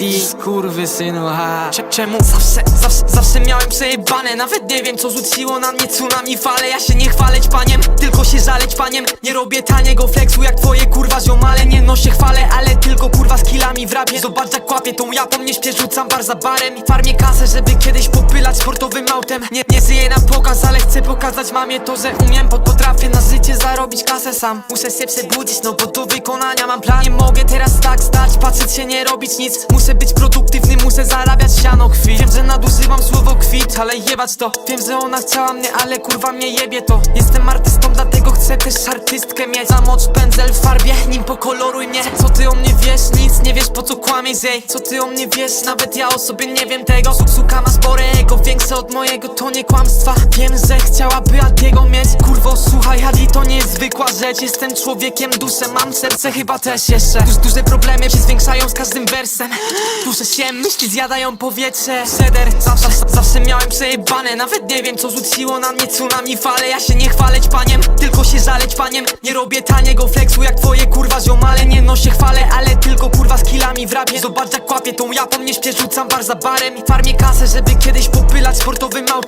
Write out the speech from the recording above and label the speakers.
Speaker 1: Adi, kurwy synu, ha. Cze- Czemu zawsze, zawsze, zawsze miałem przejebane? Nawet nie wiem co rzuciło na mnie tsunami fale. Ja się nie chwaleć paniem, tylko się żaleć paniem. Nie robię taniego flexu jak twoje kurwa ziomale. Nie noszę chwale, ale killami w Zobacz jak kłapię tą japą, nie śpię, rzucam bar za barem. I farmię kasę, żeby kiedyś popylać sportowym autem. Nie, nie żyję na pokaz, ale chcę pokazać mamie to, że umiem Bo potrafię na życie zarobić kasę sam. Muszę się przebudzić, no bo do wykonania mam plan. Nie mogę teraz tak stać, patrzeć się, nie robić nic. Muszę być produktywny, muszę zarabiać siano kwit Wiem, że nadużywam słowo kwit, ale jebać to. Wiem, że ona chciała mnie, ale kurwa mnie jebie to. Jestem artystą, chcę też artystkę mieć. Zamocz pędzel w farbie, nim pokoloruj mnie. Co ty o mnie wiesz? Nic nie wiesz, po co kłamiesz, ej? Co ty o mnie wiesz? Nawet ja o sobie nie wiem tego. Su- Suka ma spore ego, większe od mojego, to nie kłamstwa. Wiem, że chciałaby Adiego mieć zwykła rzecz Jestem człowiekiem, duszę, mam serce, chyba też jeszcze. Duż, Duże problemy się zwiększają z każdym wersem. Duszę się, myśli zjadają powietrze. Seder, zawsze, zawsze miałem przejebane. Nawet nie wiem, co rzuciło na mnie tsunami fale. Ja się nie chwaleć paniem, tylko się żaleć paniem. Nie robię taniego flexu jak twoje kurwa ziomale. Nie noszę chwale, ale tylko kurwa z killami w rapie. Zobacz jak kłapię tą japą, nie śpię, rzucam bar za barem. I farmię kasę, żeby kiedyś popylać sportowym autem